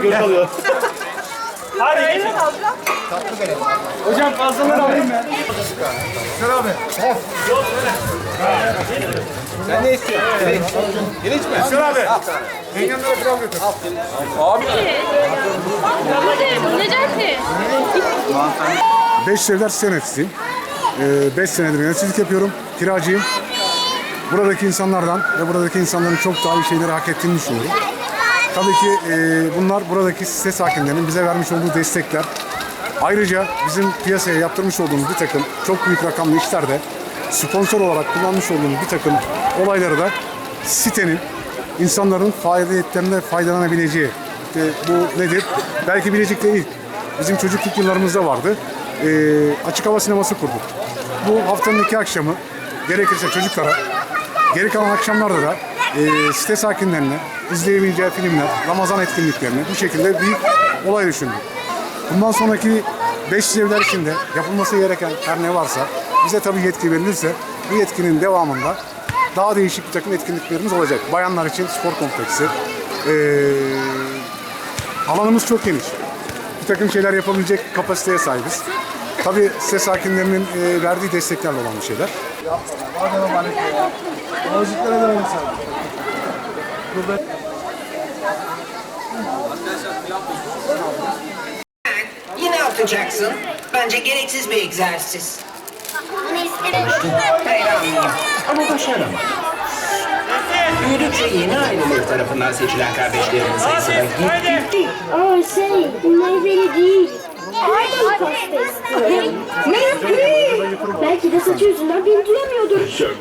kalıyor. Hadi geçin. Hocam fazlaları alayım ben. Şur abi. Yengenlere pilav götür. Hadi Necati. Beş evler senetisiyim. 5 senedir yöneticilik yapıyorum. Kiracıyım. Buradaki insanlardan ve buradaki insanların çok daha iyi şeyleri hak ettiğini düşünüyorum. Tabii ki e, bunlar buradaki site sakinlerinin bize vermiş olduğu destekler. Ayrıca bizim piyasaya yaptırmış olduğumuz bir takım çok büyük rakamlı işlerde sponsor olarak kullanmış olduğumuz bir takım olayları da sitenin insanların faaliyetlerinde faydalanabileceği. İşte bu nedir? Belki Bilecik'te ilk. Bizim çocukluk yıllarımızda vardı. E, açık hava sineması kurduk. Bu haftanın iki akşamı gerekirse çocuklara Geri kalan akşamlarda da e, site sakinlerine izleyebileceği filmler, Ramazan etkinliklerini bu şekilde bir olay düşündük. Bundan sonraki 5 evler içinde yapılması gereken her ne varsa bize tabii yetki verilirse bu yetkinin devamında daha değişik bir takım etkinliklerimiz olacak. Bayanlar için spor kompleksi. E, alanımız çok geniş. Bir takım şeyler yapabilecek kapasiteye sahibiz. Tabii site sakinlerinin e, verdiği desteklerle olan bir şeyler. Yine atacaksın. Bence gereksiz bir egzersiz. Bunu. Hayranlıyım. Ama başaramadım. Büyüdükçe yeni aileler tarafından seçilen kardeşlerimin sayısı da gittikçe Aa şey, meyveli değil. Aynen pasta istiyorum. Meyveli! Belki de saçı yüzünden beni duyamıyordur. Sherman